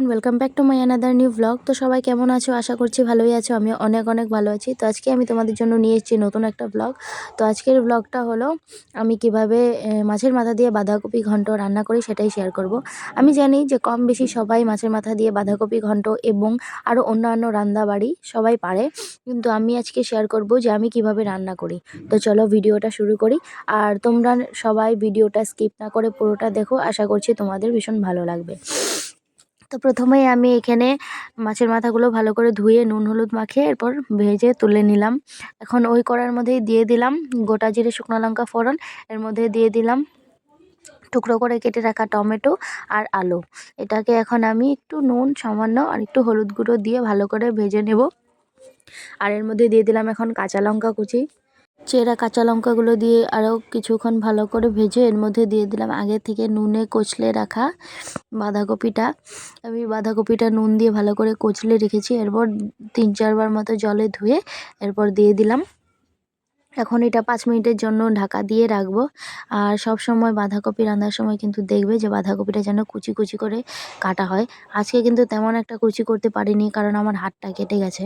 Everyone welcome back to my another new blog তো সবাই কেমন আছো? আশা করছি ভালোই আছো। আমি অনেক অনেক ভালো আছি। তো আজকে আমি তোমাদের জন্য নিয়ে এসেছি নতুন একটা ব্লগ তো আজকের ব্লগটা হলো, আমি কীভাবে মাছের মাথা দিয়ে বাঁধাকপি ঘন্ট রান্না করি সেটাই শেয়ার করব। আমি জানি যে কম বেশি সবাই মাছের মাথা দিয়ে বাঁধাকপি ঘন্ট এবং আরও অন্যান্য রান্না বাড়ি সবাই পারে। কিন্তু আমি আজকে শেয়ার করব যে আমি কীভাবে রান্না করি। তো চলো ভিডিওটা শুরু করি। আর তোমরা সবাই ভিডিওটা স্কিপ না করে পুরোটা দেখো। আশা করছি তোমাদের ভীষণ ভালো লাগবে। তো প্রথমেই আমি এখানে মাছের মাথাগুলো ভালো করে ধুয়ে নুন, হলুদ মাখিয়ে এরপর ভেজে তুলে নিলাম। এখন ওই কড়ার মধ্যেই দিয়ে দিলাম গোটা জিরে, শুকনো লঙ্কা, ফোড়ন। এর মধ্যে দিয়ে দিলাম টুকরো করে কেটে রাখা টমেটো আর আলু। এটাকে এখন আমি একটু নুন, সামান্য আর একটু হলুদ গুঁড়ো দিয়ে ভালো করে ভেজে নেব। আর এর মধ্যে দিয়ে দিলাম এখন কাঁচা লঙ্কা কুচি। চেরা কাঁচা লঙ্কাগুলো দিয়ে আরও কিছুক্ষণ ভালো করে ভেজে এর মধ্যে দিয়ে দিলাম। আগে থেকে নুনে কচলে রাখা বাঁধাকপিটা, আমি বাঁধাকপিটা নুন দিয়ে ভালো করে কচলে রেখেছি, এরপর তিন চারবার মতো জলে ধুয়ে এরপর দিয়ে দিলাম। এখন এটা পাঁচ মিনিটের জন্য ঢাকা দিয়ে রাখব। আর সব সময় বাঁধাকপি রান্নার সময় কিন্তু দেখবে যে বাঁধাকপিটা যেন কুচি কুচি করে কাটা হয়। আজকে কিন্তু তেমন একটা কুচি করতে পারিনি কারণ আমার হাতটা কেটে গেছে।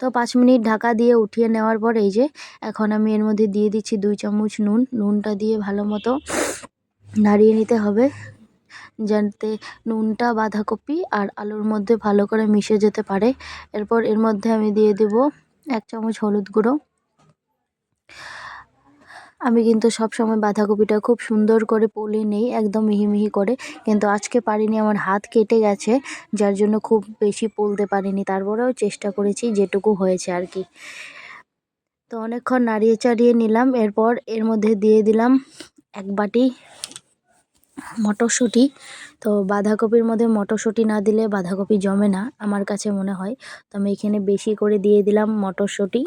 তো পাঁচ মিনিট ঢাকা দিয়ে উঠিয়ে নেওয়ার পর এই যে এখন আমি এর মধ্যে দিয়ে দিচ্ছি দুই চামচ নুন। নুনটা দিয়ে ভালো মতো নাড়িয়ে নিতে হবে। যাতে নুনটা, বাঁধাকপি আর আলুর মধ্যে ভালো করে মিশে যেতে পারে। এরপর এর মধ্যে আমি দিয়ে দেব এক চামচ হলুদ গুঁড়ো। আমি কিন্তু সব সময় বাঁধাকপিটা খুব সুন্দর করে পলি নেই, একদম মিহি মিহি করে। কিন্তু আজকে পারিনি, আমার হাত কেটে গেছে, যার জন্য খুব বেশি পলতে পারিনি। তারপরেও চেষ্টা করেছি, যেটুকু হয়েছে আর কি। তো অনেকক্ষণ নাড়িয়ে চাড়িয়ে নিলাম, এরপর এর মধ্যে দিয়ে দিলাম এক বাটি মটরশুঁটি। তো বাঁধাকপির মধ্যে মটরশুঁটি না দিলে বাঁধাকপি জমে না, আমার কাছে মনে হয়। তো আমি এখানে বেশি করে দিয়ে দিলাম মটরশুঁটি।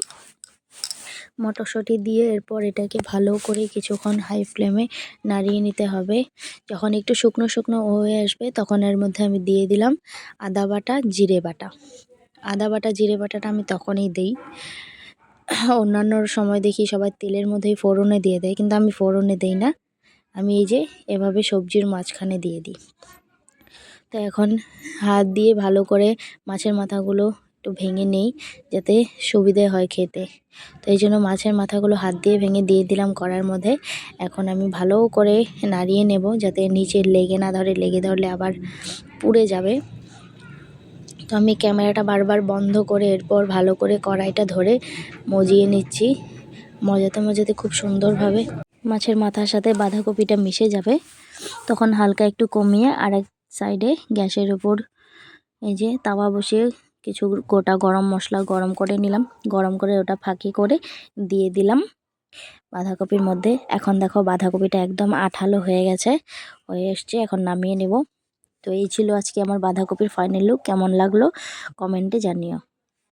মটরশুঁটি দিয়ে এরপর এটাকে ভালো করে কিছুক্ষণ হাই ফ্লেমে নাড়িয়ে নিতে হবে। যখন একটু শুকনো শুকনো হয়ে আসবে, তখন এর মধ্যে আমি দিয়ে দিলাম আদা বাটা, জিরে বাটা। আদা বাটা, জিরে বাটাটা আমি তখনই দিই। অন্যান্য সময় দেখি সবাই তেলের মধ্যেই ফোড়নে দিয়ে দেয়, কিন্তু আমি ফোড়নে দিই না। আমি এই যে এভাবে সবজির মাঝখানে দিয়ে দিই। তো এখন হাত দিয়ে ভালো করে মাছের মাথাগুলো একটু ভেঙে নেই, যাতে সুবিধে হয় খেতে। তো এই জন্য মাছের মাথাগুলো হাত দিয়ে ভেঙে দিয়ে দিলাম কড়ার মধ্যে। এখন আমি ভালো করে নাড়িয়ে নেব, যাতে নিচে লেগে না ধরে, লেগে ধরলে আবার পুড়ে যাবে। তো আমি ক্যামেরাটা বারবার বন্ধ করে এরপর ভালো করে কড়াইটা ধরে মজিয়ে নিচ্ছি। মজাতে মজাতে খুব সুন্দরভাবে মাছের মাথার সাথে বাঁধাকপিটা মিশে যাবে। তখন হালকা একটু কমিয়ে আর এক সাইডে গ্যাসের উপর এই যে তাওয়া বসিয়ে কিছু গোটা গরম মশলা গরম করে নিলাম। গরম করে ওটা ফাঁকি করে দিয়ে দিলাম বাঁধাকপির মধ্যে। এখন দেখো বাঁধাকপিটা একদম আঠালো হয়ে গেছে, হয়ে এসছে, এখন নামিয়ে নেব। তো এই ছিল আজকে আমার বাঁধাকপির ফাইনাল লুক কেমন লাগল? কমেন্টে জানিও।